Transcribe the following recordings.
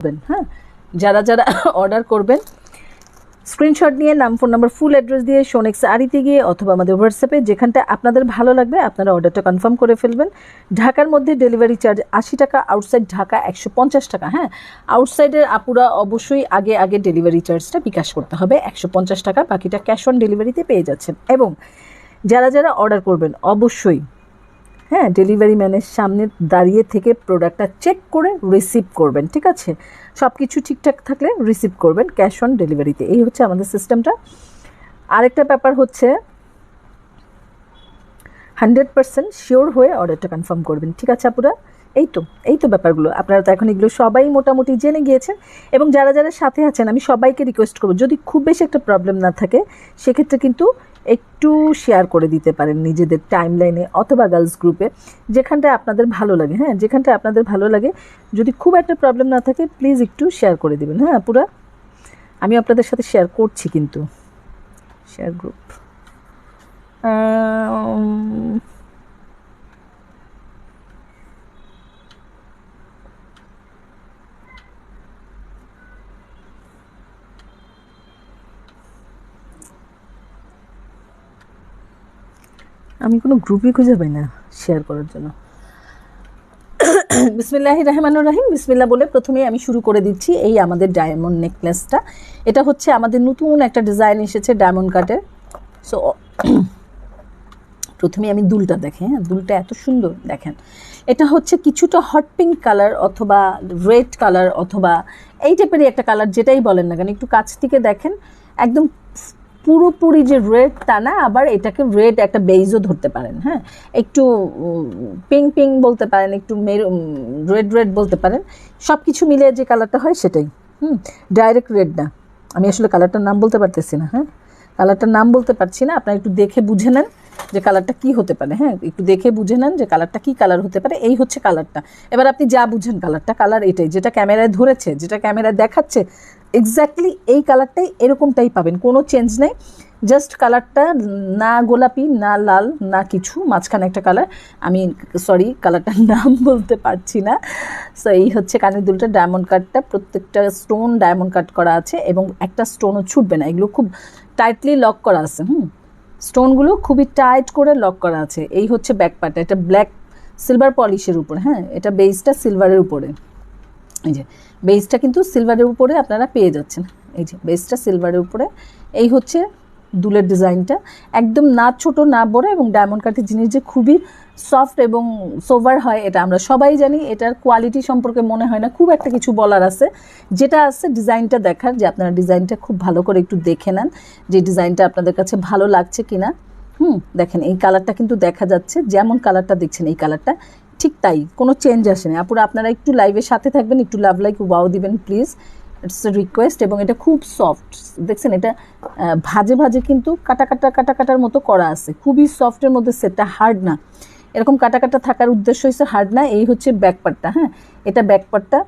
করবেন হ্যাঁ? যারা যারা অর্ডার করবেন স্ক্রিনশট নিয়ে নাম ফোন নাম্বার ফুল অ্যাড্রেস দিয়ে সোনেক্স আরিতে গিয়ে অথবা আমাদের হোয়াটসঅ্যাপে যেখানটা আপনাদের ভালো লাগবে, আপনারা অর্ডারটা কনফার্ম করে ফেলবেন। ঢাকার মধ্যে ডেলিভারি চার্জ আশি টাকা আউটসাইড ঢাকা একশো পঞ্চাশ টাকা হ্যাঁ? আউটসাইডের আপুরা অবশ্যই আগে আগে ডেলিভারি চার্জটা বিকাশ করতে হবে, একশো পঞ্চাশ টাকা, বাকিটা ক্যাশ অন ডেলিভারিতে পেয়ে যাচ্ছেন। এবং যারা যারা অর্ডার করবেন, অবশ্যই হ্যাঁ ডেলিভারি ম্যানের সামনে দাঁড়িয়ে থেকে প্রোডাক্টটা চেক করে রিসিভ করবেন, ঠিক আছে? সব কিছু ঠিকঠাক থাকলে রিসিভ করবেন ক্যাশ অন ডেলিভারিতে এই হচ্ছে আমাদের সিস্টেমটা আরেকটা ব্যাপার হচ্ছে হান্ড্রেড পার্সেন্ট শিওর হয়ে অর্ডারটা কনফার্ম করবেন, ঠিক আছে আপুরা? এই তো এই তো ব্যাপারগুলো। আপনারা তো এখন এগুলো সবাই মোটামুটি জেনে গিয়েছেন এবং যারা যারা সাথে আছেন, আমি সবাইকে রিকোয়েস্ট করব, যদি খুব বেশি একটা প্রবলেম না থাকে, সেক্ষেত্রে কিন্তু একটু শেয়ার করে দিতে পারেন নিজেদের টাইম লাইনে অথবা গার্লস গ্রুপে যেখানটায় আপনাদের ভালো লাগে হ্যাঁ? যেখানটায় আপনাদের ভালো লাগে। যদি খুব একটা প্রবলেম না থাকে প্লিজ একটু শেয়ার করে দিবেন হ্যাঁ পুরা? আমি আপনাদের সাথে শেয়ার করছি কিন্তু। শেয়ার গ্রুপ আমি কোনো গ্রুপই খুঁজে পাই না শেয়ার করার জন্য। বিসমিল্লাহ রহমানুর রাহিম বিসমিল্লা বলে প্রথমেই আমি শুরু করে দিচ্ছি এই আমাদের ডায়মন্ড নেকলেসটা এটা হচ্ছে আমাদের নতুন একটা ডিজাইন এসেছে ডায়মন্ড কাটের সো প্রথমে আমি দুলটা দেখে হ্যাঁ? দুলটা এত সুন্দর, দেখেন। এটা হচ্ছে কিছুটা হট পিঙ্ক কালার অথবা রেড কালার অথবা এই টাইপেরই একটা কালার যেটাই বলেন না কেন, একটু কাছ থেকে দেখেন, একদম পুরোপুরি যে রেড তা না, আবার এটাকে রেড একটা বেইজও ধরতে পারেন হ্যাঁ? একটু পিঙ্ক পিঙ্ক বলতে পারেন, একটু মেরু রেড রেড বলতে পারেন সব কিছু মিলে যে কালারটা হয় সেটাই, হুম? ডাইরেক্ট রেড না। আমি আসলে কালারটার নাম বলতে পারতেছি না হ্যাঁ? কালারটার নাম বলতে পারছি না, আপনারা একটু দেখে বুঝে নেন যে কালারটা কি হতে পারে হ্যাঁ? একটু দেখে বুঝে নেন যে কালারটা কি কালার হতে পারে, এই হচ্ছে কালারটা এবার আপনি যা বুঝেন কালারটা কালার এটাই। যেটা ক্যামেরায় ধরেছে, যেটা ক্যামেরায় দেখাচ্ছে এক্স্যাক্টলি এই কালারটাই এরকমটাই পাবেন, কোনো চেঞ্জ নেই। জাস্ট কালারটা না গোলাপি, না লাল, না কিছু, মাঝখানে একটা কালার আমি সরি কালারটার নাম বলতে পারছি না। সো এই হচ্ছে কানের দুলটা ডায়মন্ড কাটটা প্রত্যেকটা স্টোন ডায়মন্ড কাট করা আছে এবং একটা স্টোনও ছুটবে না। এগুলো খুব টাইটলি লক করা আছে, হুম? স্টোনগুলো খুবই টাইট করে লক করা আছে। এই হচ্ছে ব্যাক পার্টটা এটা ব্ল্যাক সিলভার পলিশের উপরে হ্যাঁ? এটা বেসটা সিলভারের উপরে। এই যে বেসটা কিন্তু সিলভারের উপরে আপনারা পেয়ে যাচ্ছেন। এই যে বেসটা সিলভারের উপরে। এই হচ্ছে দুলের ডিজাইনটা একদম না ছোট, না বড় এবং ডায়মন্ড কাঠের জিনিস যে খুবই সফট এবং সোভার হয়, এটা আমরা সবাই জানি। এটার কোয়ালিটি সম্পর্কে মনে হয় না। খুব একটা কিছু বলার আছে। যেটা আছে ডিজাইনটা দেখার, যে আপনারা ডিজাইনটা খুব ভালো করে একটু দেখে নেন, যে ডিজাইনটা আপনাদের কাছে ভালো লাগছে কিনা। হুম, দেখেন, এই কালারটা কিন্তু দেখা যাচ্ছে। যেমন কালারটা দেখছেন, এই কালারটা ঠিক তাই, কোনো চেঞ্জ আসে না আপুরা, আপনারা একটু লাইভের সাথে থাকবেন, একটু লাভ লাইক ওয়াও দিবেন প্লিজ ইটস রিকোয়েস্ট এবং এটা খুব সফট দেখছেন, এটা ভাজে ভাজে কিন্তু কাটা কাটা কাটা কাটার মতো করা আছে। খুবই সফটের মধ্যে সেটটা হার্ড না। এরকম কাটা কাটা থাকার উদ্দেশ্য হচ্ছে হার্ড না, এই হচ্ছে ব্যাকপার্টটা হ্যাঁ? এটা ব্যাকপার্টটা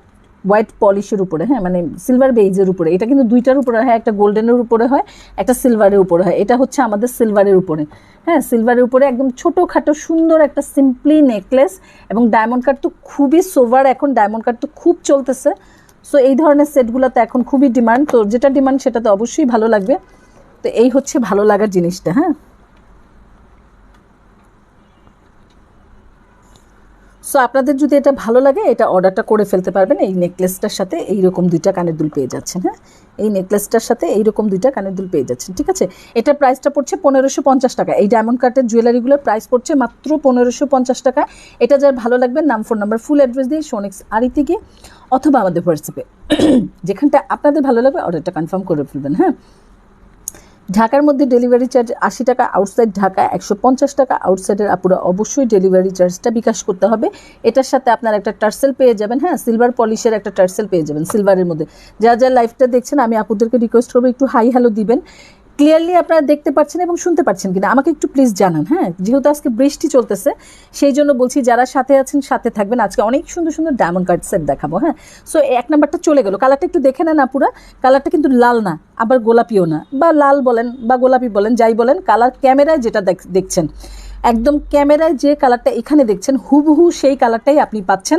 হোয়াইট পলিশের উপরে হ্যাঁ মানে সিলভার বেইজের উপরে। এটা কিন্তু দুইটার উপরে হয়, একটা গোল্ডেনের উপরে হয়, একটা সিলভারের উপরে হয়। এটা হচ্ছে আমাদের সিলভারের উপরে। হ্যাঁ সিলভারের উপরে একদম ছোটোখাটো সুন্দর একটা সিম্পলি নেকলেস এবং ডায়মন্ড কাট তো খুবই সোভার, এখন ডায়মন্ড কাট তো খুব চলতেছে। সো এই ধরনের সেটগুলোতে এখন খুবই ডিমান্ড। তো যেটা ডিমান্ড সেটা তো অবশ্যই ভালো লাগবে। তো এই হচ্ছে ভালো লাগার জিনিসটা হ্যাঁ। সো আপনাদের যদি এটা ভালো লাগে, এটা অর্ডারটা করে ফেলতে পারবেন। এই নেকলেসটার সাথে এইরকম দুইটা কানের দুল পেয়ে যাচ্ছেন হ্যাঁ? এই নেকলেসটার সাথে এইরকম দুইটা কানের দুল পেয়ে যাচ্ছেন, ঠিক আছে? এটা প্রাইসটা পড়ছে পনেরোশো পঞ্চাশ টাকা। এই ডায়মন্ড কাটের জুয়েলারিগুলোর প্রাইস পড়ছে মাত্র পনেরোশো পঞ্চাশ টাকা। এটা যার ভালো লাগবে, নাম ফোন নাম্বার ফুল অ্যাড্রেস দিয়ে সোনিক্স আরিতে গিয়ে অথবা আমাদের হোয়াটসঅ্যাপে যেখানটা আপনাদের ভালো লাগবে অর্ডারটা কনফার্ম করে ফেলবেন হ্যাঁ? ঢাকার মধ্যে ডেলিভারি চার্জ আশি টাকা আউটসাইড ঢাকা একশো পঞ্চাশ টাকা আউটসাইডের আপুরা অবশ্যই ডেলিভারি চার্জটা বিকাশ করতে হবে। এটার সাথে আপনার একটা টার্সেল পেয়ে যাবেন হ্যাঁ সিলভার পলিশের একটা টার্সেল পেয়ে যাবেন সিলভারের মধ্যে। যা যা লাইফটা দেখছেন, আমি আপুদেরকে রিকোয়েস্ট করব, একটু হাই হ্যালো দিবেন। ক্লিয়ারলি আপনারা দেখতে পাচ্ছেন এবং শুনতে পাচ্ছেন কিনা। আমাকে একটু প্লিজ জানান হ্যাঁ? যেহেতু আজকে বৃষ্টি চলতেছে, সেই জন্য বলছি যারা সাথে আছেন, সাথে থাকবেন। আজকে অনেক সুন্দর সুন্দর ডায়মন্ড কার্ড সেট দেখাবো হ্যাঁ? সো এক নাম্বারটা চলে গেল। কালারটা একটু দেখে নেন আপুরা। কালারটা কিন্তু লাল না, আবার গোলাপিও না। বা লাল বলেন বা গোলাপি বলেন, যাই বলেন কালার ক্যামেরায় যেটা দেখছেন, একদম ক্যামেরায় যে কালারটা এখানে দেখছেন, হুবহু সেই কালারটাই আপনি পাচ্ছেন।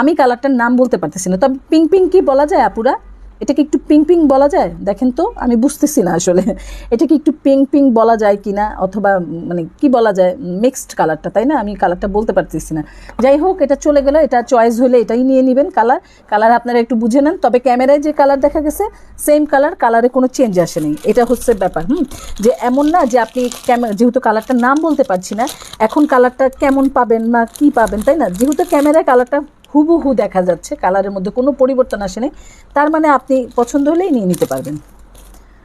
আমি কালারটার নাম বলতে পারতেছি না। তবে পিঙ্ক পিঙ্ক কি বলা যায় আপুরা? এটা কি একটু পিঙ্ক পিঙ্ক বলা যায়? দেখেন তো, আমি বুঝতেছি না আসলে। এটাকে একটু পিঙ্ক পিঙ্ক বলা যায় কি না অথবা মানে কি বলা যায়? মিক্সড কালারটা তাই না? আমি কালারটা বলতে পারতেছি না। যাই হোক, এটা চলে গেল, এটা চয়েস হলে এটাই নিয়ে নেবেন কালার কালার আপনারা একটু বুঝে নেন। তবে ক্যামেরায় যে কালার দেখা গেছে সেম কালার কালারে কোনো চেঞ্জ আসেনি এটা হচ্ছে ব্যাপার, হুম? যে এমন না যে আপনি ক্যামেরা যেহেতু কালারটার নাম বলতে পারছি না, এখন কালারটা কেমন পাবেন না কি পাবেন, তাই না? যেহেতু ক্যামেরায় কালারটা হুবহু দেখা যাচ্ছে, কালারের মধ্যে কোনো পরিবর্তন আসেনি। তার মানে আপনি পছন্দ হলেই নিয়ে নিতে পারবেন।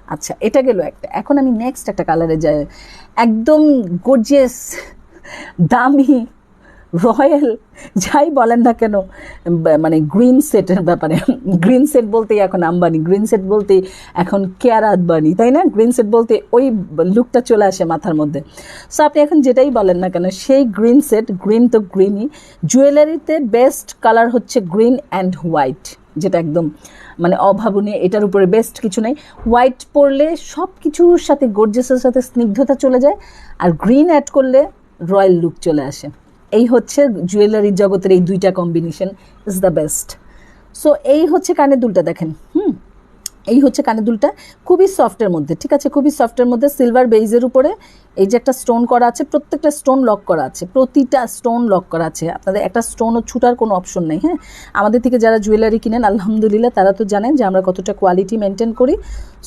আচ্ছা এটা গেল একটা। এখন আমি নেক্সট একটা কালারে যাই। একদম গর্জিয়াস দামি রয়্যাল, যাই বলেন না কেন মানে গ্রিন সেটের ব্যাপারে, গ্রিন সেট বলতেই এখন আম্বানি, গ্রিন সেট বলতেই এখন কেয়ার আদবানি তাই না? গ্রিন সেট বলতে ওই লুকটা চলে আসে মাথার মধ্যে। সো আপনি এখন যেটাই বলেন না কেন, সেই গ্রিন সেট, গ্রিন তো গ্রিনই, জুয়েলারিতে বেস্ট কালার হচ্ছে গ্রিন অ্যান্ড হোয়াইট, যেটা একদম মানে অভাবনীয়, এটার উপরে বেস্ট কিছু নেই। হোয়াইট পরলে সব কিছুর সাথে, গর্জেসের সাথে স্নিগ্ধতা চলে যায়, আর গ্রিন অ্যাড করলে রয়্যাল লুক চলে আসে। এই হচ্ছে জুয়েলারি জগতের এই দুইটা combination is the best so এই হচ্ছে কানের দুলটা দেখেন, হুম? এই হচ্ছে কানের দুলটা খুবই সফটের মধ্যে, ঠিক আছে? খুবই সফটের মধ্যে সিলভার বেইজের উপরে এই যে একটা স্টোন করা আছে, প্রত্যেকটা স্টোন লক করা আছে, প্রতিটা স্টোন লক করা আছে। আপনাদের একটা স্টোনও ছুটার কোনো অপশন নেই হ্যাঁ? আমাদের থেকে যারা জুয়েলারি কিনেন, আলহামদুলিল্লাহ, তারা তো জানেন যে আমরা কতটা কোয়ালিটি মেনটেন করি।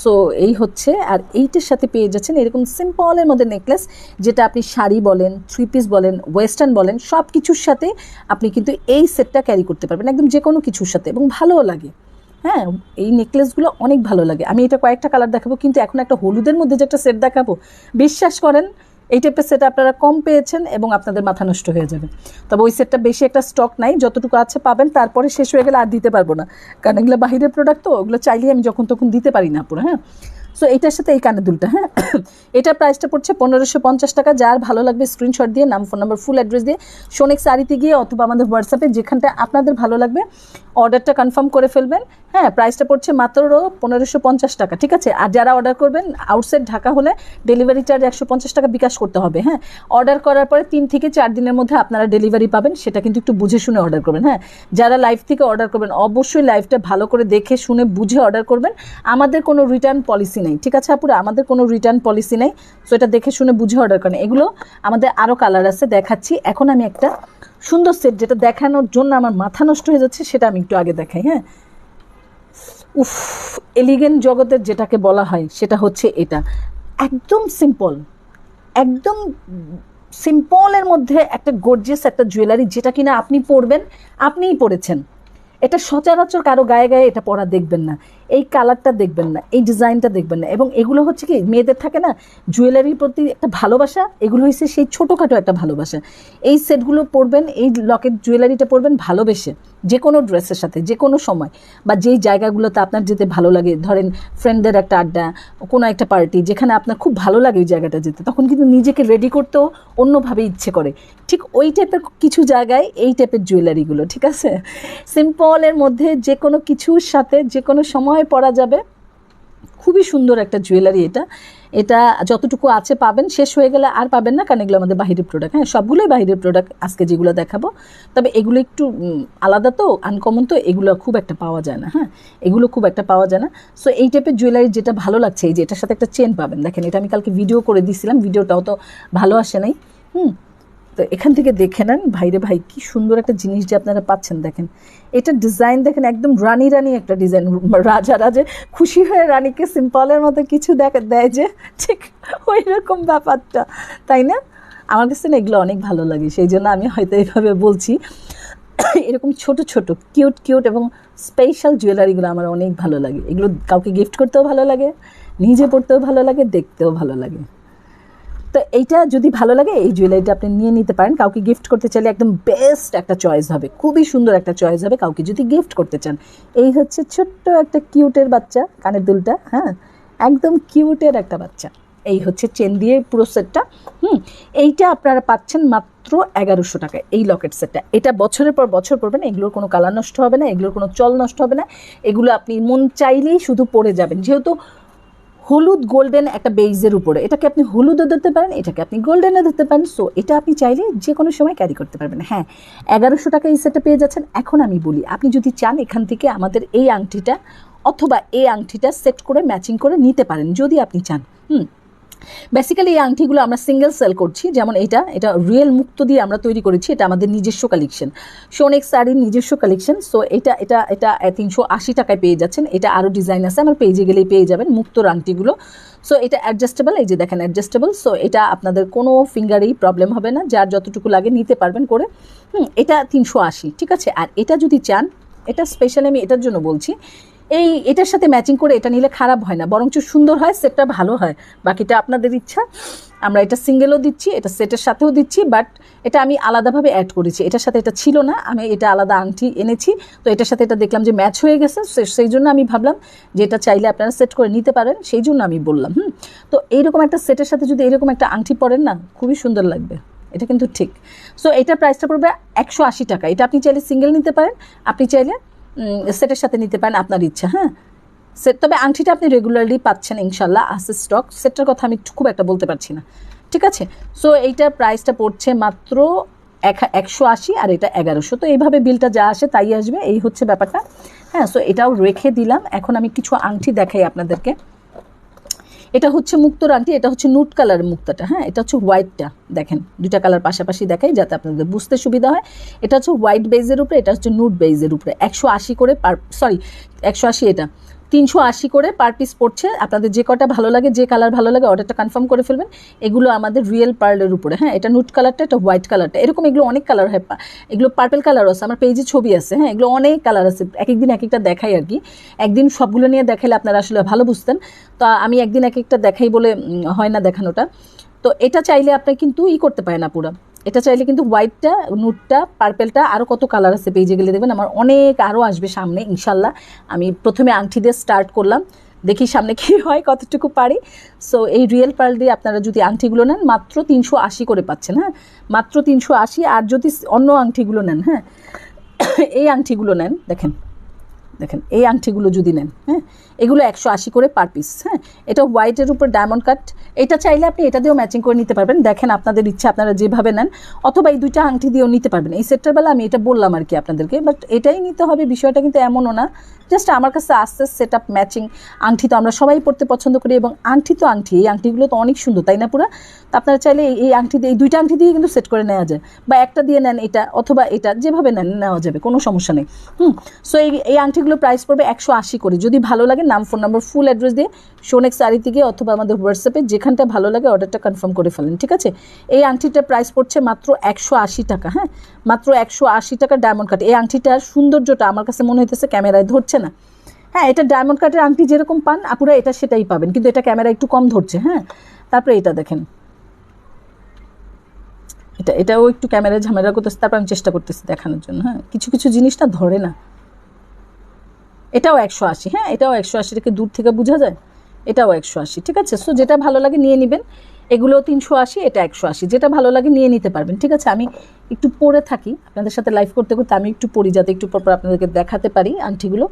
সো এই হচ্ছে, আর এইটার সাথে পেয়ে যাচ্ছেন এরকম সিম্পলের মধ্যে নেকলেস যেটা আপনি শাড়ি বলেন থ্রি পিস বলেন ওয়েস্টার্ন বলেন সব কিছুর সাথে আপনি কিন্তু এই সেটটা ক্যারি করতে পারবেন, একদম যে কোনো কিছুর সাথে এবং ভালোও লাগে। হ্যাঁ এই নেকলেসগুলো অনেক ভালো লাগে। আমি এটা কয়েকটা কালার দেখাবো, কিন্তু এখন একটা হলুদের মধ্যে যে একটা সেট দেখাবো, বিশ্বাস করেন, এই টাইপের সেট আপনারা কম পেয়েছেন এবং আপনাদের মাথা নষ্ট হয়ে যাবে। তবে ওই সেটটা বেশি একটা স্টক নাই, যতটুকু আছে পাবেন, তারপরে শেষ হয়ে গেলে আর দিতে পারব না। কারণ এগুলো বাহিরের প্রোডাক্ট তো, ওগুলো চাইলেই আমি যখন তখন দিতে পারি না পুরো হ্যাঁ। সো এইটার সাথে এই কানের দুলটা হ্যাঁ? এটার প্রাইসটা পড়ছে পনেরোশো পঞ্চাশ টাকা। যার ভালো লাগবে স্ক্রিনশট দিয়ে, নাম ফোন নাম্বার ফুল অ্যাড্রেস দিয়ে সোনেক শাড়িতে গিয়ে অথবা আমাদের হোয়াটসঅ্যাপে যেখানটা আপনাদের ভালো লাগবে অর্ডারটা কনফার্ম করে ফেলবেন। হ্যাঁ প্রাইসটা পড়ছে মাত্র পনেরোশো পঞ্চাশ টাকা, ঠিক আছে? আর যারা অর্ডার করবেন আউটসাইড ঢাকা হলে ডেলিভারি চার্জ একশো পঞ্চাশ টাকা বিকাশ করতে হবে হ্যাঁ? অর্ডার করার পরে তিন থেকে চার দিনের মধ্যে আপনারা ডেলিভারি পাবেন, সেটা কিন্তু একটু বুঝে শুনে অর্ডার করবেন হ্যাঁ? যারা লাইভ থেকে অর্ডার করবেন, অবশ্যই লাইভটা ভালো করে দেখে, শুনে, বুঝে অর্ডার করবেন। আমাদের কোনো রিটার্ন পলিসি নেই। ঠিক আছে আপুরা আমাদের কোনো রিটার্ন পলিসি নেই। সো এটা দেখে শুনে বুঝে অর্ডার করেন এগুলো আমাদের আরও কালার আছে, দেখাচ্ছি। এখন আমি একটা সুন্দর সেট যেটা দেখানোর জন্য আমার মাথা নষ্ট হয়ে যাচ্ছে, সেটা আমি একটু আগে দেখাই হ্যাঁ? উফ এলিগেন্ট জগতের যেটাকে বলা হয়, সেটা হচ্ছে এটা। একদম সিম্পল একদম সিম্পলের মধ্যে একটা গর্জিয়াস একটা জুয়েলারি যেটা কিনা আপনি পরবেন, আপনিই পরেছেন। এটা সচরাচর কারও গায়ে গায়ে এটা পরা দেখবেন না। এই কালারটা দেখবেন না, এই ডিজাইনটা দেখবেন না। এবং এগুলো হচ্ছে কি, মেয়েদের থাকে না, জুয়েলারির প্রতি একটা ভালোবাসা, এগুলো হচ্ছে সেই ছোটোখাটো একটা ভালোবাসা। এই সেটগুলো পরবেন, এই লকেট জুয়েলারিটা পরবেন ভালোবেসে, যে কোনো ড্রেসের সাথে, যে কোনো সময়, বা যেই জায়গাগুলোতে আপনার যেতে ভালো লাগে, ধরেন ফ্রেন্ডদের একটা আড্ডা, কোনো একটা পার্টি যেখানে আপনার খুব ভালো লাগে ওই জায়গাটা যেতে, তখন কিন্তু নিজেকে রেডি করতেও অন্যভাবে ইচ্ছে করে। ঠিক ওই টাইপের কিছু জায়গায় এই টাইপের জুয়েলারিগুলো, ঠিক আছে? সিম্পলের মধ্যে যে কোনো কিছুর সাথে, যে কোনো সময় পরা যাবে। খুবই সুন্দর একটা জুয়েলারি এটা। এটা যতটুকু আছে পাবেন, শেষ হয়ে গেলে আর পাবেন না, কারণ এগুলো আমাদের বাহিরের প্রোডাক্ট হ্যাঁ সবগুলোই বাহিরের প্রোডাক্ট আজকে যেগুলো দেখাবো। তবে এগুলো একটু আলাদা তো আনকমন তো, এগুলো খুব একটা পাওয়া যায় না হ্যাঁ? এগুলো খুব একটা পাওয়া যায় না। সো এই টাইপের জুয়েলারি যেটা ভালো লাগছে, এই যে এটার সাথে একটা চেন পাবেন। দেখেন, এটা আমি কালকে ভিডিও করে দিয়েছিলাম ভিডিওটাও তো ভালো আসে নাই। হুম? তো এখান থেকে দেখে নেন, ভাইরে ভাই, কি সুন্দর একটা জিনিস যে আপনারা পাচ্ছেন, দেখেন। এটা ডিজাইন দেখেন, একদম রানী রানী একটা ডিজাইন রাজা রাজে খুশি হয়ে রানীকে সিম্পলের মতো কিছু দেখা, দেয় যে, ঠিক ওই রকম ব্যাপারটা, তাই না? আমার কাছে না এগুলো অনেক ভালো লাগে, সেই জন্য আমি হয়তো এইভাবে বলছি। এরকম ছোট ছোট কিউট কিউট এবং স্পেশাল জুয়েলারিগুলো আমার অনেক ভালো লাগে। এগুলো কাউকে গিফট করতেও ভালো লাগে, নিজে পড়তেও ভালো লাগে, দেখতেও ভালো লাগে। তো এইটা যদি ভালো লাগে, এই জুয়েলারিটা আপনি নিয়ে নিতে পারেন। কাউকে গিফট করতে চাইলে একদম বেস্ট একটা চয়েস হবে। খুবই সুন্দর একটা চয়েস হবে কাউকে যদি গিফট করতে চান। এই হচ্ছে ছোট্ট একটা কিউটের বাচ্চা, কানের দুলটা হ্যাঁ? একদম কিউটের একটা বাচ্চা। এই হচ্ছে চেন দিয়ে পুরো সেটটা হুম, এইটা আপনারা পাচ্ছেন মাত্র এগারোশো টাকায় এই লকেট সেটটা এটা বছরের পর বছর পরবেন এগুলোর কোনো কালার নষ্ট হবে না, এগুলোর কোনো চল নষ্ট হবে না। এগুলো আপনি মন চাইলেই শুধু পরে যাবেন। যেহেতু হলুদ গোল্ডেন একটা বেইজের উপরে। এটাকে আপনি হলুদও ধরতে পারেন, এটাকে আপনি গোল্ডেনও ধরতে পারেন। সো এটা আপনি চাইলে যে কোনো সময় ক্যারি করতে পারবেন। হ্যাঁ এগারোশো টাকা এই সেটটা পেয়ে যাচ্ছেন। এখন আমি বলি, আপনি যদি চান এখান থেকে আমাদের এই আংটিটা অথবা এই আংটিটা সেট করে ম্যাচিং করে নিতে পারেন, যদি আপনি চান। হুম। বেসিক্যালি এই আংটিগুলো আমরা সিঙ্গেল সেল করছি। যেমন এটা এটা রিয়েল মুক্ত দিয়ে আমরা তৈরি করেছি, এটা আমাদের নিজস্ব কালেকশন সোনেক শাড়ির নিজস্ব কালেকশন সো এটা এটা এটা তিনশো আশি টাকায় পেয়ে যাচ্ছেন। এটা আরও ডিজাইন আছে, আমার পেজে গেলেই পেয়ে যাবেন মুক্তর আংটিগুলো। সো এটা অ্যাডজাস্টেবল এই যে দেখেন অ্যাডজাস্টেবল সো এটা আপনাদের কোনো ফিঙ্গারেই প্রবলেম হবে না, যার যতটুকু লাগে নিতে পারবেন করে। হুম, এটা তিনশো আশি, ঠিক আছে? আর এটা যদি চান, এটা স্পেশালি আমি এটার জন্য বলছি এই এটার সাথে ম্যাচিং করে এটা নিলে খারাপ হয় না, বরঞ্চ সুন্দর হয় সেটটা ভালো হয়। বাকিটা আপনাদের ইচ্ছা। আমরা এটা সিঙ্গেলও দিচ্ছি, এটা সেটের সাথেও দিচ্ছি বাট এটা আমি আলাদাভাবে অ্যাড করেছি। এটার সাথে এটা ছিল না, আমি এটা আলাদা আংটি এনেছি। তো এটার সাথে এটা দেখলাম যে ম্যাচ হয়ে গেছে সেই জন্য আমি ভাবলাম যে এটা চাইলে আপনারা সেট করে নিতে পারেন, সেই জন্য আমি বললাম, হুম। তো এইরকম একটা সেটের সাথে যদি এরকম একটা আংটি পরেন না, খুবই সুন্দর লাগবে। এটা কিন্তু ঠিক। সো এটার প্রাইসটা পড়বে একশো আশি টাকা। এটা আপনি চাইলে সিঙ্গেল নিতে পারেন, আপনি চাইলে সেটের সাথে নিতে পারেন আপনার ইচ্ছা হ্যাঁ? সেট তবে আংটিটা আপনি রেগুলারলি পাচ্ছেন ইনশাল্লাহ আছে স্টক সেটটার কথা আমি খুব একটা বলতে পারছি না, ঠিক আছে? সো এইটার প্রাইসটা পড়ছে মাত্র এক একশো আশি আর এটা এগারোশো। তো এইভাবে বিলটা যা আসে তাই আসবে, এই হচ্ছে ব্যাপারটা। হ্যাঁ সো এটাও রেখে দিলাম। এখন আমি কিছু আংটি দেখাই আপনাদেরকে। এটা হচ্ছে মুক্তর আংটি, এটা হচ্ছে নুট কালার মুক্তাটা হ্যাঁ? এটা হচ্ছে হোয়াইটটা, দেখেন। দুটা কালার পাশাপাশি দেখাই যাতে আপনাদের বুঝতে সুবিধা হয়। এটা হচ্ছে হোয়াইট বেজের উপরে, এটা হচ্ছে নুট বেজের উপরে। একশো আশি করে পার, সরি, একশো আশি এটা। তিনশো আশি করে পার পিস পড়ছে। আপনাদের যে কটা ভালো লাগে, যে কালার ভালো লাগে অর্ডারটা কনফার্ম করে ফেলবেন। এগুলো আমাদের রিয়েল পার্লের উপরে। হ্যাঁ এটা নুট কালারটা এটা হোয়াইট কালারটা এরকম এগুলো অনেক কালার হয় এগুলো পার্পেল কালার আছে, আমার পেজে ছবি আছে। হ্যাঁ এগুলো অনেক কালার আছে। এক একদিন এক একটা দেখাই আর কি। একদিন সবগুলো নিয়ে দেখাইলে আপনারা আসলে ভালো বুঝতেন। তো আমি একদিন এক একটা দেখাই বলে হয় না দেখানোটা। তো এটা চাইলে আপনি কিন্তু ই করতে পারেন না পুরো এটা চাইলে কিন্তু হোয়াইটটা নুটটা পার্পেলটা আরও কত কালার আছে পেজে গেলে দেখবেন আমার অনেক আরও আসবে সামনে, ইনশাল্লাহ। আমি প্রথমে আংটি দিয়ে স্টার্ট করলাম, দেখি সামনে কী হয়, কতটুকু পারি। সো এই রিয়েল পার্ল দিয়ে আপনারা যদি আংটিগুলো নেন, মাত্র তিনশো আশি করে পাচ্ছেন হ্যাঁ? মাত্র তিনশো আশি, আর যদি অন্য আংটিগুলো নেন হ্যাঁ? এই আংটিগুলো নেন, দেখেন। দেখেন, এই আংটিগুলো যদি নেন হ্যাঁ এগুলো একশো আশি করে পার পিস হ্যাঁ এটা হোয়াইটের উপর ডায়মন্ড কাট এটা চাইলে আপনি এটা দিয়েও ম্যাচিং করে নিতে পারবেন। দেখেন, আপনাদের ইচ্ছা, আপনারা যেভাবে নেন, অথবা এই দুইটা আংটি দিয়েও নিতে পারবেন। এই সেটটার বেলা আমি এটা বললাম আর কি আপনাদেরকে বাট এটাই নিতে হবে, বিষয়টা কিন্তু এমনও না। জাস্ট আমার কাছে আস্তে সেট আপ ম্যাচিং আংটি তো আমরা সবাই পড়তে পছন্দ করি, এবং আংটি তো আংটি, এই আংটিগুলো তো অনেক সুন্দর, তাই না পুরো? তো আপনারা চাইলে এই- আংটি দিয়ে, এই দুইটা আংটি দিয়ে কিন্তু সেট করে নেওয়া যায়, বা একটা দিয়ে নেন এটা, অথবা এটা, যেভাবে নেন, নেওয়া যাবে, কোনো সমস্যা নেই। হুম সো এই এই আংটিগুলো প্রাইস পড়বে একশো আশি করে। যদি ভালো লাগে, নাম ফোন নাম্বার ফুল অ্যাড্রেস দিয়ে সোনেক শাড়ি থেকে অথবা আমাদের হোয়াটসঅ্যাপে যেখানটা ভালো লাগে অর্ডারটা কনফার্ম করে ফেলেন, ঠিক আছে? এই আংটিটার প্রাইস পড়ছে মাত্র একশো আশি টাকা হ্যাঁ? মাত্র একশো আশি টাকা ডায়মন্ড কাট এই আংটিটার সৌন্দর্যটা আমার কাছে মনে হইতেছে ক্যামেরায় ধরছে না। হ্যাঁ এটা ডায়মন্ড কাটের আংটি যেরকম পান, আপুরা এটা সেটাই পাবেন, কিন্তু এটা ক্যামেরা একটু কম ধরছে হ্যাঁ? তারপরে এটা দেখেন। এটা, এটাও একটু ক্যামেরায় ঝামেলা করতেছে, তারপর আমি চেষ্টা করতেছি দেখানোর জন্য হ্যাঁ? কিছু কিছু জিনিসটা ধরে না। এটাও একশো আশি হ্যাঁ? এটাও একশো আশি থেকে দূর থেকে বোঝা যায়। এটাও একশো আশি, ঠিক আছে? সো যেটা ভালো লাগে নিয়ে নেবেন। এগুলো তিনশো আশি, এটা একশো আশি। যেটা ভালো লাগে নিয়ে নিতে পারবেন, ঠিক আছে? আমি একটু পরে থাকি, আপনাদের সাথে লাইভ করতে করতে আমি একটু পড়ি, যাতে একটু পর পর আপনাদেরকে দেখাতে পারি আংটিগুলো,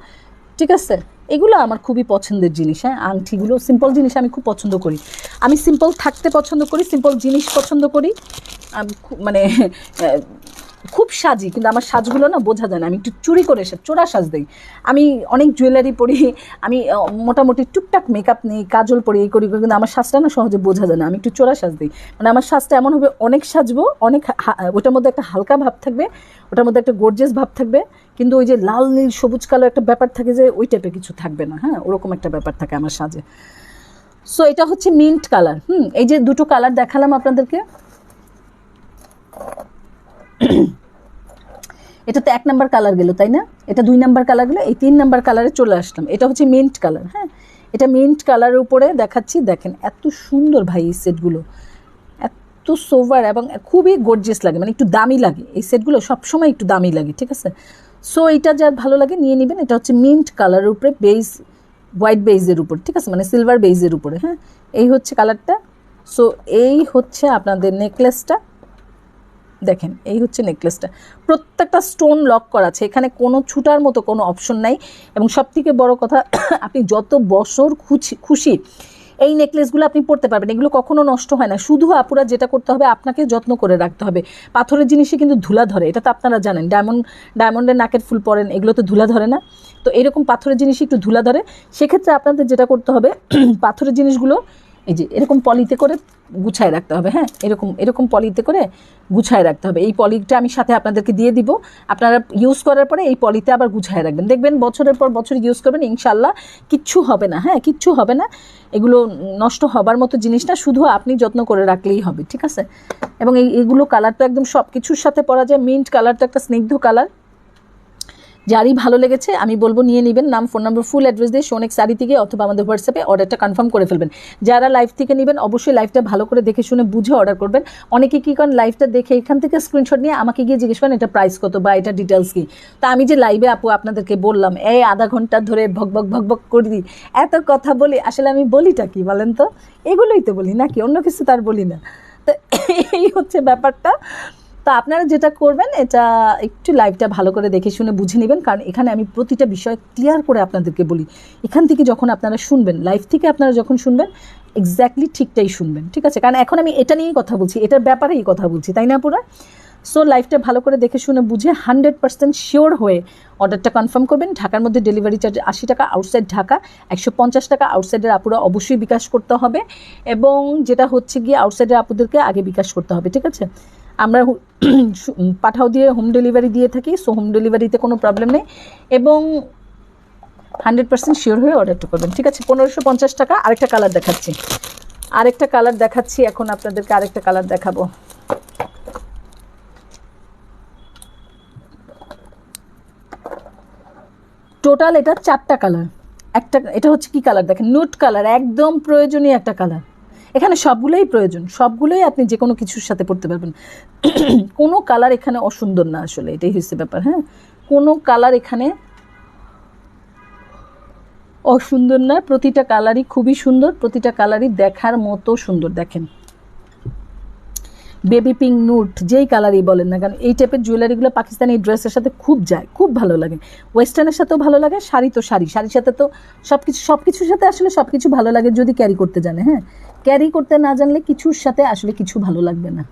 ঠিক আছে? এগুলো আমার খুবই পছন্দের জিনিস হ্যাঁ? আংটিগুলো সিম্পল জিনিস আমি খুব পছন্দ করি। আমি সিম্পল থাকতে পছন্দ করি সিম্পল জিনিস পছন্দ করি। মানে খুব সাজি, কিন্তু আমার সাজগুলো না বোঝা যায় না। আমি একটু চুরি করে চোরা সাজ দিই। আমি অনেক জুয়েলারি পরি, আমি মোটামুটি টুকটাক মেকআপ নিই, কাজল পরি, এই করি কিন্তু আমার সাজটা না সহজে বোঝা যায় না। আমি একটু চোরা সাজ দিই। মানে আমার সাজটা এমন হবে, অনেক সাজবো, অনেক ওটার মধ্যে একটা হালকা ভাব থাকবে, ওটার মধ্যে একটা গর্জেস ভাব থাকবে, কিন্তু ওই যে লাল, নীল, সবুজ কালো একটা ব্যাপার থাকে যে, ওই টাইপের কিছু থাকবে না হ্যাঁ? ওরকম একটা ব্যাপার থাকে আমার সাজে। সো এটা হচ্ছে মিন্ট কালার হুম? এই যে দুটো কালার দেখালাম আপনাদেরকে। এটা তো এক নাম্বার কালার গেল, তাই না? এটা দুই নাম্বার কালার গেলো, এই তিন নাম্বার কালারে চলে আসলাম। এটা হচ্ছে মিন্ট কালার হ্যাঁ? এটা মিন্ট কালারের উপরে দেখাচ্ছি, দেখেন এত সুন্দর ভাই এই সেটগুলো এত সোভার এবং খুবই গর্জিয়াস লাগে মানে একটু দামি লাগে। এই সেটগুলো সবসময় একটু দামি লাগে, ঠিক আছে? সো এটা যার ভালো লাগে, নিয়ে নেবেন। এটা হচ্ছে মিন্ট কালারের উপরে বেজ হোয়াইট বেজের উপর, ঠিক আছে? মানে সিলভার বেজের উপরে হ্যাঁ? এই হচ্ছে কালারটা সো এই হচ্ছে আপনাদের নেকলেসটা দেখেন, এই হচ্ছে নেকলেসটা প্রত্যেকটা স্টোন লক করা আছে, এখানে কোনো ছুটার মতো কোনো অপশন নাই। এবং সবথেকে বড় কথা, আপনি যত বছর খুশি খুশি, এই নেকলেসগুলো আপনি পরতে পারবেন। এগুলো কখনো নষ্ট হয় না। শুধু আপুরা যেটা করতে হবে, আপনাকে যত্ন করে রাখতে হবে। পাথরের জিনিসে কিন্তু ধুলা ধরে, এটা তো আপনারা জানেন। ডায়মন্ড ডায়মন্ডের নাকের ফুল পরেন, এগুলো তো ধুলা ধরে না। তো এরকম পাথরের জিনিস একটু ধুলা ধরে। সেক্ষেত্রে আপনাদের যেটা করতে হবে, পাথরের জিনিসগুলো এই যে এরকম পলিতে করে গুছায় রাখতে হবে হ্যাঁ? এরকম এরকম পলিতে করে গুছায় রাখতে হবে। এই পলিটা আমি সাথে আপনাদেরকে দিয়ে দিব। আপনারা ইউজ করার পরে এই পলিতে আবার গুছায় রাখবেন। দেখবেন বছরের পর বছর ইউজ করবেন ইনশাল্লাহ কিচ্ছু হবে না হ্যাঁ? কিচ্ছু হবে না। এগুলো নষ্ট হবার মতো জিনিস না, শুধু আপনি যত্ন করে রাখলেই হবে, ঠিক আছে? এবং এই, এগুলো কালার তো একদম সব কিছুর সাথে পরা যায়। মিন্ট কালার তো একটা স্নিগ্ধ কালার যারই ভালো লেগেছে, আমি বলব নিয়ে নেবেন। নাম, ফোন নাম্বার ফুল অ্যাড্রেস দিয়ে সোনেক শাড়ি থেকে অথবা আমাদের হোয়াটসঅ্যাপে অর্ডারটা কনফার্ম করে ফেলবেন। যারা লাইভ থেকে নেবেন, অবশ্যই লাইভটা ভালো করে দেখে শুনে বুঝে অর্ডার করবেন। অনেকে কী করেন লাইভটা দেখে এখান থেকে স্ক্রিনশট নিয়ে আমাকে গিয়ে জিজ্ঞেস করেন, এটা প্রাইস কত বা এটা ডিটেলস কী? তা আমি যে লাইভে আপু আপনাদেরকে বললাম, এই আধা ঘণ্টা ধরে ভক ভক ভক ভক করে দিই। এত কথা বলি, আসলে আমি বলিটা কি বলেন তো? এগুলোই তো বলি, নাকি? অন্য কিছু তার বলি না। তো এই হচ্ছে ব্যাপারটা। তো আপনারা যেটা করবেন, এটা একটু লাইভটা ভালো করে দেখে শুনে বুঝে নেবেন। কারণ এখানে আমি প্রতিটা বিষয় ক্লিয়ার করে আপনাদেরকে বলি। এখান থেকে যখন আপনারা শুনবেন লাইভ থেকে আপনারা যখন শুনবেন এক্স্যাক্টলি ঠিকটাই শুনবেন, ঠিক আছে? কারণ এখন আমি এটা নিয়েই কথা বলছি, এটার ব্যাপারেই কথা বলছি, তাই না, পুরা? সো লাইফটা ভালো করে দেখে শুনে বুঝে হান্ড্রেড পার্সেন্ট শিওর হয়ে অর্ডারটা কনফার্ম করবেন। ঢাকার মধ্যে ডেলিভারি চার্জ আশি টাকা আউটসাইড ঢাকা একশো পঞ্চাশ টাকা আউটসাইডের আপুরা অবশ্যই বিকাশ করতে হবে। এবং যেটা হচ্ছে গিয়ে আউটসাইডের আপুদেরকে আগে বিকাশ করতে হবে, ঠিক আছে? আমরা পাঠাও দিয়ে হোম ডেলিভারি দিয়ে থাকি সো হোম ডেলিভারিতে কোনো প্রবলেম নেই। এবং হান্ড্রেড পার্সেন্ট শিওর হয়ে অর্ডারটা করবেন, ঠিক আছে? পনেরোশো পঞ্চাশ টাকা, আরেকটা কালার দেখাচ্ছি। আরেকটা কালার দেখাচ্ছি, এখন আপনাদেরকে আরেকটা কালার দেখাবো। টোটাল এটা চারটা কালার একটা, এটা হচ্ছে কি কালার দেখেন? নুট কালার একদম প্রয়োজনীয় একটা কালার এখানে সবগুলোই প্রয়োজন, সবগুলোই আপনি যে কোনো কিছুর সাথে পড়তে পারবেন। কোনো কালার এখানে অসুন্দর না আসলে, এটাই হচ্ছে ব্যাপার হ্যাঁ? কোনো কালার এখানে অসুন্দর না, প্রতিটা কালারই খুবই সুন্দর, প্রতিটা কালারই দেখার মতো সুন্দর, দেখেন। বেবি পিঙ্ক নুট যেই কালারই বলেন না কারণ এই টাইপের জুয়েলারিগুলো পাকিস্তানি ড্রেসের সাথে খুব যায়, খুব ভালো লাগে। ওয়েস্টার্নের সাথেও ভালো লাগে, শাড়ি তো শাড়ি, শাড়ির সাথে তো সব কিছু সব কিছুর সাথে আসলে সব কিছু ভালো লাগে যদি ক্যারি করতে জানে হ্যাঁ? ক্যারি করতে না জানলে কিছুর সাথে আসলে কিছু ভালো লাগবে না।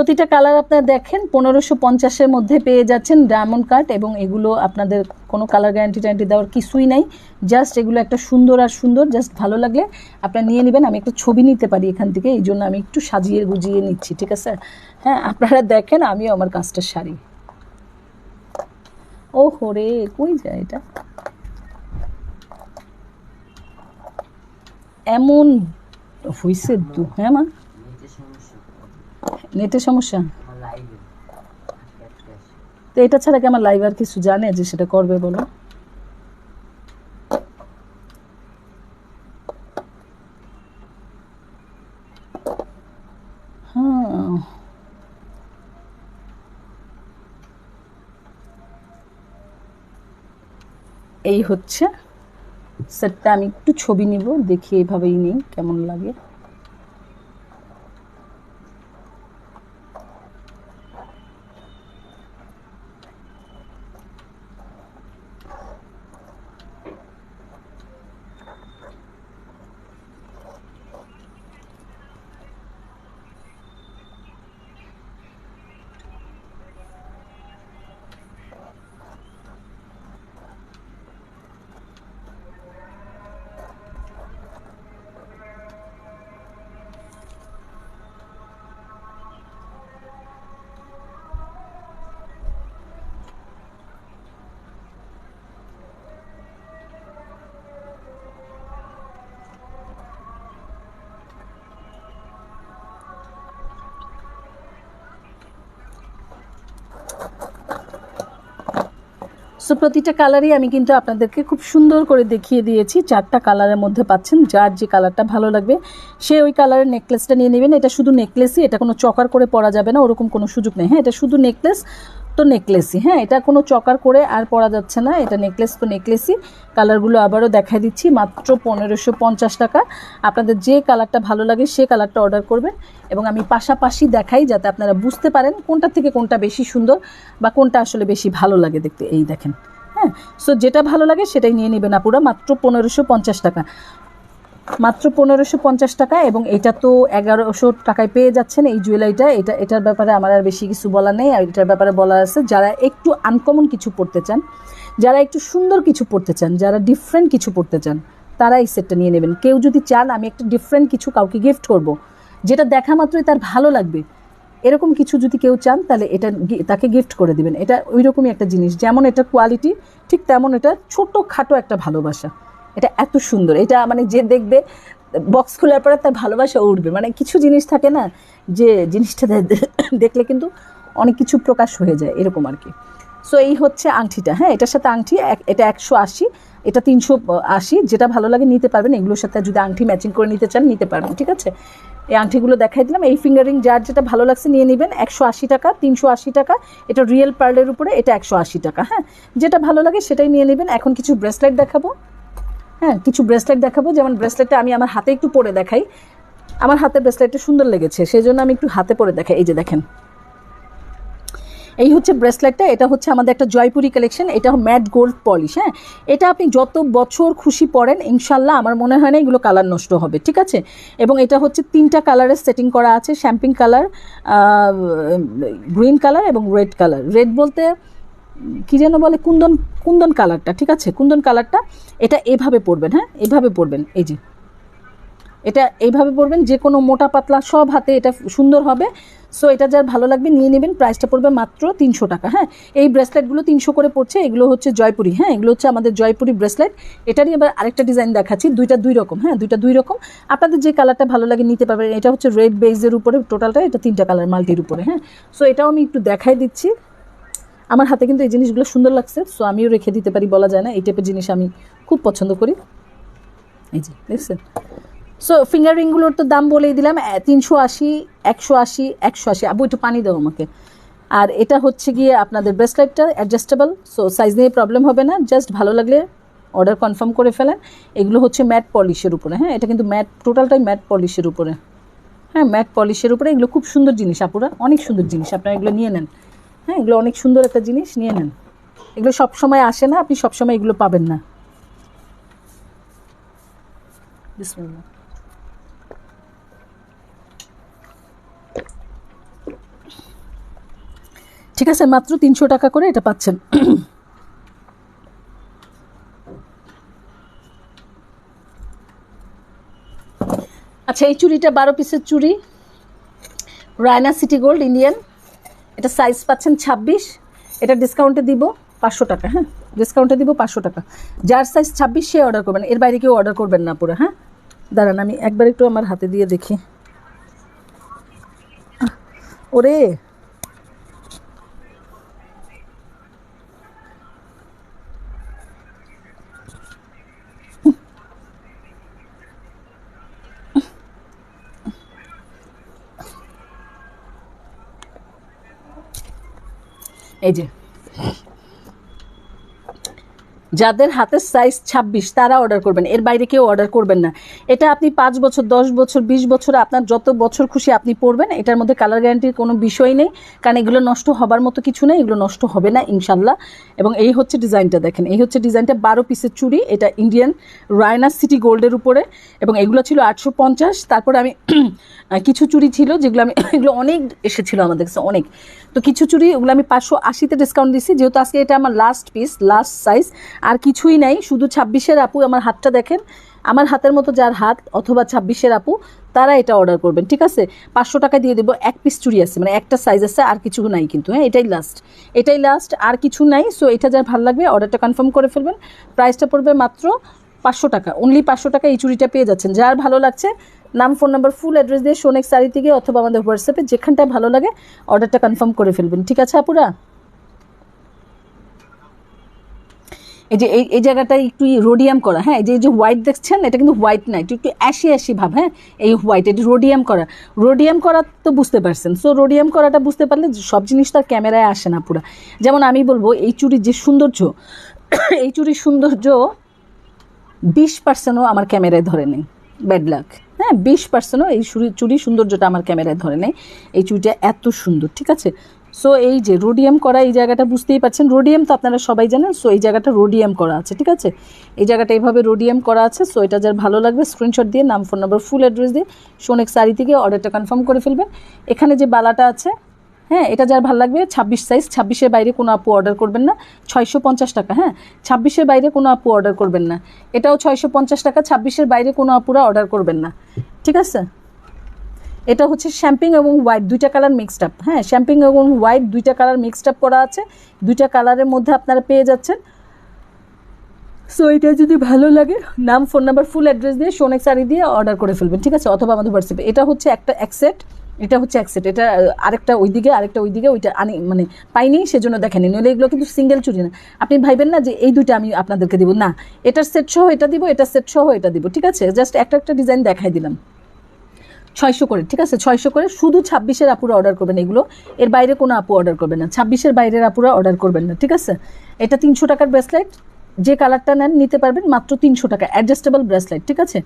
প্রতিটা কালার আপনারা দেখেন, পনেরোশো পঞ্চাশের মধ্যে পেয়ে যাচ্ছেন ডায়মন্ড কাট এবং এগুলো আপনাদের কোনো কালার গ্যারান্টি ট্যারান্টি দেওয়ার কিছুই নাই। জাস্ট এগুলো একটা সুন্দর আর সুন্দর জাস্ট ভালো লাগলে আপনারা নিয়ে নেবেন। আমি একটা ছবি নিতে পারি এখান থেকে, এই জন্য আমি একটু সাজিয়ে গুজিয়ে নিচ্ছি, ঠিক আছে? হ্যাঁ আপনারা দেখেন, আমিও আমার কাজটা সারি। ও হরে কই যায় এটা? এমন হইছে দু হ্যাঁ মা? নেটের সমস্যা? তো এটা ছাড়া কি আমার লাইভ আর কিছু জানে যে সেটা করবে বলো? হ্যাঁ। এই হচ্ছে সেটটা আমি একটু ছবি নিব, দেখি এইভাবেই নিই, কেমন লাগে। সো প্রতিটা কালারই আমি কিন্তু আপনাদেরকে খুব সুন্দর করে দেখিয়ে দিয়েছি। চারটা কালারের মধ্যে পাচ্ছেন, যার যে কালারটা ভালো লাগবে, সে ওই কালারের নেকলেসটা নিয়ে নেবেন। এটা শুধু নেকলেসই, এটা কোনো চকার করে পরা যাবে না, ওরকম কোনো সুযোগ নেই। হ্যাঁ এটা শুধু নেকলেস তো নেকলেসই হ্যাঁ? এটা কোনো চকার করে আর পরা যাচ্ছে না। এটা নেকলেস তো নেকলেসই কালারগুলো আবারও দেখাই দিচ্ছি, মাত্র পনেরোশো পঞ্চাশ টাকা। আপনাদের যে কালারটা ভালো লাগে, সে কালারটা অর্ডার করবেন। এবং আমি পাশাপাশি দেখাই যাতে আপনারা বুঝতে পারেন কোনটা থেকে কোনটা বেশি সুন্দর বা কোনটা আসলে বেশি ভালো লাগে দেখতে। এই দেখেন হ্যাঁ? সো যেটা ভালো লাগে সেটাই নিয়ে নেবেন আপুরা, মাত্র পনেরোশো পঞ্চাশ টাকা। মাত্র পনেরোশো পঞ্চাশ টাকা এবং এটা তো এগারোশো টাকায় পেয়ে যাচ্ছেন এই জুয়েলারিটা। এটা, এটার ব্যাপারে আমার আর বেশি কিছু বলা নেই আর এটার ব্যাপারে বলা আছে, যারা একটু আনকমন কিছু পড়তে চান, যারা একটু সুন্দর কিছু পড়তে চান, যারা ডিফারেন্ট কিছু পড়তে চান তারা এই সেটটা নিয়ে নেবেন। কেউ যদি চান আমি একটা ডিফারেন্ট কিছু কাউকে গিফট করব, যেটা দেখা মাত্রই তার ভালো লাগবে, এরকম কিছু যদি কেউ চান তাহলে এটা তাকে গিফট করে দিবেন। এটা ওই রকমই একটা জিনিস, যেমন এটা কোয়ালিটি ঠিক তেমন এটা ছোট খাটো একটা ভালোবাসা। এটা এত সুন্দর। এটা মানে যে দেখবে বক্স খোলার পরে তার ভালোবাসা উঠবে। মানে কিছু জিনিস থাকে না যে জিনিসটা দেখলে কিন্তু অনেক কিছু প্রকাশ হয়ে যায়, এরকম আর কি। সো এই হচ্ছে আংটিটা। হ্যাঁ এটার সাথে আংটি এটা একশো আশি, এটা তিনশো আশি, যেটা ভালো লাগে নিতে পারবেন। এগুলোর সাথে যদি আংটি ম্যাচিং করে নিতে চান, নিতে পারবেন, ঠিক আছে? এই আংটিগুলো দেখাই দিলাম। এই ফিঙ্গারিং যার যেটা ভালো লাগছে নিয়ে নেবেন, একশো আশি টাকা, তিনশো আশি টাকা। এটা রিয়েল পার্লের উপরে, এটা একশো আশি টাকা হ্যাঁ? যেটা ভালো লাগে সেটাই নিয়ে নেবেন। এখন কিছু ব্রেসলেট দেখাবো। হ্যাঁ কিছু ব্রেসলেট দেখাবো। যেমন ব্রেসলেটটা আমি আমার হাতে একটু পরে দেখাই। আমার হাতের ব্রেসলেটটা সুন্দর লেগেছে সেই জন্য আমি একটু হাতে পরে দেখাই। এই যে দেখেন। এই হচ্ছে ব্রেসলেটটা এটা হচ্ছে আমাদের একটা জয়পুরি কালেকশন এটা ম্যাট গোল্ড পলিশ হ্যাঁ? এটা আপনি যত বছর খুশি পড়েন ইনশাল্লাহ আমার মনে হয় না এগুলো কালার নষ্ট হবে, ঠিক আছে? এবং এটা হচ্ছে তিনটা কালারের সেটিং করা আছে শ্যাম্পিং কালার গ্রিন কালার এবং রেড কালার রেড বলতে কি যেন বলে, কুন্দন কুন্দন কালারটা, ঠিক আছে? কুন্দন কালারটা, এটা এভাবে পরবেন হ্যাঁ? এভাবে পরবেন, এই যে। এটা এইভাবে পরবেন, যে কোনো মোটা পাতলা, সব হাতে এটা সুন্দর হবে। সো এটা যার ভালো লাগবে, নিয়ে নেবেন প্রাইসটা পড়বে মাত্র তিনশো টাকা হ্যাঁ? এই ব্রেসলেটগুলো তিনশো করে পড়ছে, এগুলো হচ্ছে জয়পুরি হ্যাঁ? এগুলো হচ্ছে আমাদের জয়পুরি ব্রেসলেট এটারই আবার আরেকটা ডিজাইন দেখাচ্ছি, দুইটা দুই রকম হ্যাঁ? দুইটা দুই রকম। আপনাদের যে কালারটা ভালো লাগে নিতে পারবেন, এটা হচ্ছে রেড বেজের উপরে টোটালটা এটা তিনটা কালার মাল্টির উপরে হ্যাঁ? সো এটাও আমি একটু দেখাই দিচ্ছি। আমার হাতে কিন্তু এই জিনিসগুলো সুন্দর লাগছে সো আমিও রেখে দিতে পারি বলা যায় না। এই টাইপের জিনিস আমি খুব পছন্দ করি। এই যে, দেখছেন? সো ফিঙ্গার রিংগুলোর তো দাম বলেই দিলাম তিনশো আশি, একশো আশি একশো আশি। আবু একটু পানি দাও আমাকে। আর এটা হচ্ছে গিয়ে আপনাদের ব্রেসলেটটা অ্যাডজাস্টেবল সো সাইজ নিয়ে প্রবলেম হবে না জাস্ট ভালো লাগলে অর্ডার কনফার্ম করে ফেলেন। এগুলো হচ্ছে ম্যাট পলিশের উপরে হ্যাঁ? এটা কিন্তু ম্যাট টোটালটাই ম্যাট পলিশের উপরে। হ্যাঁ ম্যাট পলিশের উপরে এগুলো খুব সুন্দর জিনিস, আপুরা। অনেক সুন্দর জিনিস, আপনারা এগুলো নিয়ে নেন। হ্যাঁ এগুলো অনেক সুন্দর একটা জিনিস, নিয়ে নেন। এগুলো সবসময় আসে না, আপনি সবসময় এগুলো পাবেন না। ঠিক আছে, মাত্র তিনশো টাকা করে এটা পাচ্ছেন। আচ্ছা এই চুড়িটা বারো পিসের চুড়ি। Raina city gold, Indian. এটা সাইজ পাচ্ছেন ছাব্বিশ, এটা ডিসকাউন্টে দিব পাঁচশো টাকা হ্যাঁ? ডিসকাউন্টে দিব পাঁচশো টাকা। যার সাইজ ছাব্বিশ, সে অর্ডার করবেন এর বাইরে কেউ অর্ডার করবেন না পুরো হ্যাঁ? দাঁড়ান, আমি একবার একটু আমার হাতে দিয়ে দেখি। ওরে! এই যে যাদের হাতের সাইজ ছাব্বিশ, তারা অর্ডার করবেন। এর বাইরে কেউ অর্ডার করবেন না। এটা আপনি পাঁচ বছর, দশ বছর, বিশ বছর, আপনার যত বছর খুশি আপনি পরবেন। এটার মধ্যে কালার গ্যারান্টির কোনো বিষয় নেই। কারণ এগুলো নষ্ট হবার মতো কিছু নেই, এগুলো নষ্ট হবে না ইনশাল্লাহ এবং এই হচ্ছে ডিজাইনটা দেখেন। এই হচ্ছে ডিজাইনটা বারো পিসের চুড়ি। এটা ইন্ডিয়ান রায়না সিটি গোল্ডের উপরে। এবং এগুলো ছিল আটশো পঞ্চাশ। তারপরে আমি কিছু চুড়ি ছিল যেগুলো আমি এগুলো অনেক এসেছিল আমাদের কাছে, অনেক। তো কিছু চুড়ি ওগুলো আমি পাঁচশো আশিতে ডিসকাউন্ট দিচ্ছি যেহেতু আজকে এটা আমার লাস্ট পিস লাস্ট সাইজ আর কিছুই নাই, শুধু ছাব্বিশের আপু আমার হাতটা দেখেন। আমার হাতের মতো যার হাত, অথবা ছাব্বিশের আপু, তারা এটা অর্ডার করবেন, ঠিক আছে? পাঁচশো টাকা দিয়ে দেবো, এক পিস চুড়ি আছে মানে একটা সাইজ আছে, আর কিছু নাই কিন্তু হ্যাঁ? এটাই লাস্ট এটাই লাস্ট আর কিছু নাই সো এটা যার ভালো লাগবে অর্ডারটা কনফার্ম করে ফেলবেন। প্রাইসটা পড়বে মাত্র পাঁচশো টাকা অনলি পাঁচশো টাকা এই চুড়িটা পেয়ে যাচ্ছেন। যার ভালো লাগছে, নাম ফোন নাম্বার ফুল অ্যাড্রেস দিয়ে সোনেক শাড়ি থেকে অথবা আমাদের হোয়াটসঅ্যাপে যেখানটায় ভালো লাগে অর্ডারটা কনফার্ম করে ফেলবেন, ঠিক আছে আপুরা? এই যে, এই এই জায়গাটায় একটু রোডিয়াম করা হ্যাঁ? এই যে এই যে হোয়াইট দেখছেন, এটা কিন্তু হোয়াইট না, একটু একটু অ্যাশি অ্যাশি ভাব হ্যাঁ? এই হোয়াইট এটি রোডিয়াম করা। রোডিয়াম করা তো বুঝতে পারছেন। সো রোডিয়াম করাটা বুঝতে পারলে সব জিনিস তো আর ক্যামেরায় আসে না পুরো। যেমন আমি বলব, এই চুরির যে সৌন্দর্য, এই চুরির সৌন্দর্য বিশ পার্সেন্টও আমার ক্যামেরায় ধরে নেই। ব্যাড লাক হ্যাঁ? বিশ পার্সেন্টও এই চুরি চুরি সৌন্দর্যটা আমার ক্যামেরায় ধরে নেই। এই চুরিটা এত সুন্দর, ঠিক আছে? সো এই যে রোডিয়াম করা, এই জায়গাটা বুঝতেই পারছেন রোডিয়াম তো আপনারা সবাই জানেন সো এই জায়গাটা রোডিয়াম করা আছে, ঠিক আছে? এই জায়গাটা এইভাবে রোডিয়াম করা আছে সো এটা যার ভালো লাগবে স্ক্রিনশট দিয়ে, নাম ফোন নাম্বার ফুল অ্যাড্রেস দিয়ে সোনেক শাড়ি থেকে অর্ডারটা কনফার্ম করে ফেলবেন। এখানে যে বালাটা আছে হ্যাঁ এটা যার ভালো লাগবে, ছাব্বিশ সাইজ ছাব্বিশের বাইরে কোনো আপু অর্ডার করবেন না, ছয়শো পঞ্চাশ টাকা হ্যাঁ ছাব্বিশের বাইরে কোনো আপু অর্ডার করবেন না। এটাও ছয়শো পঞ্চাশ টাকা, ছাব্বিশের বাইরে কোনো আপুরা অর্ডার করবেন না, ঠিক আছে? এটা হচ্ছে শ্যাম্পিং এবং হোয়াইট, দুইটা কালার মিক্সড আপ হ্যাঁ শ্যাম্পিং এবং হোয়াইট, দুইটা কালার মিক্সড আপ করা আছে। দুইটা কালারের মধ্যে আপনারা পেয়ে যাচ্ছেন। সো এটা যদি ভালো লাগে, নাম ফোন নাম্বার ফুল অ্যাড্রেস দিয়ে সোনেক শাড়ি দিয়ে অর্ডার করে ফেলবেন, ঠিক আছে? অথবা আমাদের হোয়াটসঅ্যাপে এটা হচ্ছে একটা অ্যাকসেট এটা হচ্ছে অ্যাকসেট এটা আরেকটা ওইদিকে আরেকটা ওইদিকে, ওইটা আনি মানে পাইনি, সেজন্য দেখেনি। নইলে এগুলো কিন্তু সিঙ্গেল চুরি না। আপনি ভাইবেন না যে এই দুইটা আমি আপনাদেরকে দিব। না, এটার সেট সহ এটা দিব, এটার সেট সহ এটা দিব, ঠিক আছে? জাস্ট একটা একটা ডিজাইন দেখাই দিলাম। ছয়শো করে, ঠিক আছে? ছয়শো করে। শুধু ছাব্বিশের আপুরা অর্ডার করবেন এগুলো। এর বাইরে কোনো আপু অর্ডার করবেন না। ছাব্বিশের বাইরের আপুরা অর্ডার করবেন না, ঠিক আছে? এটা তিনশো টাকার ব্রেসলেট যে কালারটা নেন, নিতে পারবেন মাত্র তিনশো টাকা। অ্যাডজাস্টেবল ব্রেসলেট ঠিক আছে?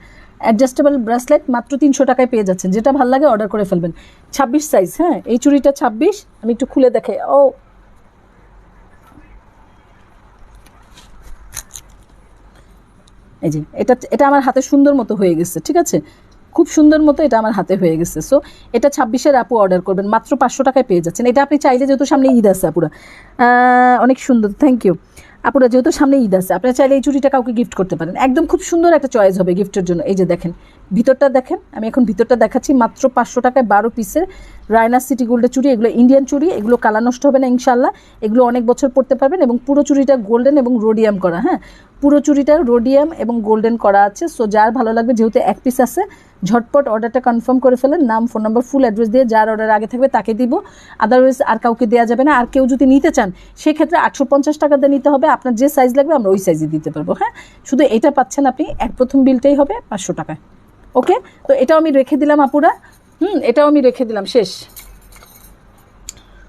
অ্যাডজাস্টেবল ব্রেসলেট মাত্র তিনশো টাকায় পেয়ে যাচ্ছেন। যেটা ভালো লাগে অর্ডার করে ফেলবেন। ছাব্বিশ সাইজ হ্যাঁ? এই চুড়িটা ছাব্বিশ। আমি একটু খুলে দেখাই ও! এই যে, এটা এটা আমার হাতে সুন্দর মতো হয়ে গেছে, ঠিক আছে? খুব সুন্দর মতো এটা আমার হাতে হয়ে গেছে। সো এটা ছাব্বিশের আপু অর্ডার করবেন। মাত্র পাঁচশো টাকায় পেয়ে যাচ্ছেন। এটা আপনি চাইলে যেহেতু সামনে ঈদ আছে আপুরা। অনেক সুন্দর। থ্যাংক ইউ আপুরা, যেহেতু সামনে ঈদ আছে, আপনারা চাইলে এই চুড়িটা কাউকে গিফট করতে পারেন। একদম খুব সুন্দর একটা চয়েস হবে গিফটের জন্য। এই যে দেখেন, ভিতরটা দেখেন, আমি এখন ভিতরটা দেখাচ্ছি। মাত্র পাঁচশো টাকায় বারো পিসের রায়না সিটি গোল্ডের চুড়ি, এগুলো ইন্ডিয়ান চুড়ি, এগুলো কালা নষ্ট হবে না ইনশাল্লাহ এগুলো অনেক বছর পড়তে পারবেন এবং পুরো চুড়িটা গোল্ডেন এবং রোডিয়াম করা হ্যাঁ? পুরো চুড়িটা রোডিয়াম এবং গোল্ডেন করা আছে। সো যার ভালো লাগবে, যেহেতু এক পিস আছে, ঝটপট অর্ডারটা কনফার্ম করে ফেলেন। নাম ফোন নাম্বার ফুল অ্যাড্রেস দিয়ে যার অর্ডার আগে থাকবে তাকে দিব। আদারওয়াইজ আর কাউকে দেওয়া যাবে না। আর কেউ যদি নিতে চান, সেক্ষেত্রে আটশো পঞ্চাশ টাকা দিয়ে নিতে হবে। আপনার যে সাইজ লাগবে, আমরা ওই সাইজে দিতে পারব হ্যাঁ? শুধু এটা পাচ্ছেন আপনি, এক প্রথম বিলটাই হবে পাঁচশো টাকায়। ওকে তো এটাও আমি রেখে দিলাম আপুরা। হুম, এটাও আমি রেখে দিলাম। শেষ।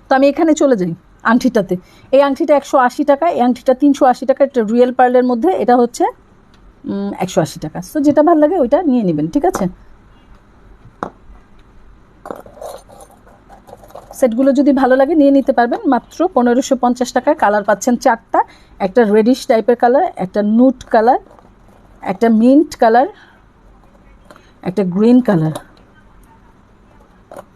তো আমি এখানে চলে যাই। আংটিটাতে। এই আংটিটা একশো আশি টাকা, এই আংটিটা তিনশো আশি টাকা, এটা রিয়েল পার্লের মধ্যে, এটা হচ্ছে একশো আশি টাকা। তো যেটা ভালো লাগে ওইটা নিয়ে নেবেন, ঠিক আছে? সেটগুলো যদি ভালো লাগে নিয়ে নিতে পারবেন, মাত্র পনেরোশো পঞ্চাশ টাকায় কালার পাচ্ছেন চারটা। একটা রেডিশ টাইপের কালার একটা নুট কালার একটা মিন্ট কালার একটা গ্রিন কালার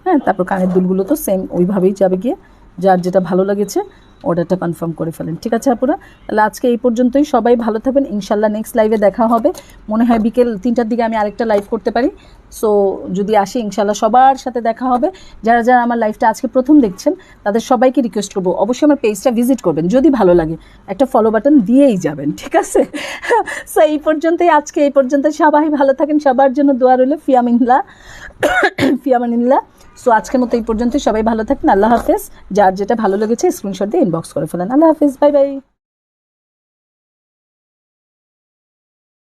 হ্যাঁ তারপর কানের দুলগুলো তো সেম ওইভাবেই যাবে গিয়ে। যার যেটা ভালো লেগেছে, অর্ডারটা কনফার্ম করে ফেলেন। ঠিক আছে, আপুরা? তাহলে আজকে এই পর্যন্তই। সবাই ভালো থাকবেন। ইনশাল্লাহ নেক্সট লাইভে দেখা হবে। মনে হয় বিকেল তিনটার দিকে আমি আরেকটা লাইভ করতে পারি। সো যদি আসি, ইনশাল্লাহ সবার সাথে দেখা হবে। যারা যারা আমার লাইভটা আজকে প্রথম দেখছেন, তাদের সবাইকে রিকোয়েস্ট করব। অবশ্যই আমার পেজটা ভিজিট করবেন, যদি ভালো লাগে। একটা ফলো বাটন দিয়েই যাবেন, ঠিক আছে? সো এই পর্যন্তই। আজকে এই পর্যন্ত সবাই ভালো থাকেন। সবার জন্য দোয়া রইল ফিয়ামিনলা ফিয়ামানিল্লা সো আজকের মতো এই পর্যন্তই। সবাই ভালো থাকেন আল্লাহ হাফেজ। যার যেটা ভালো লেগেছে স্ক্রিনশট দিয়ে ইনবক্স করে ফেলেন। আল্লাহ হাফেজ। Bye bye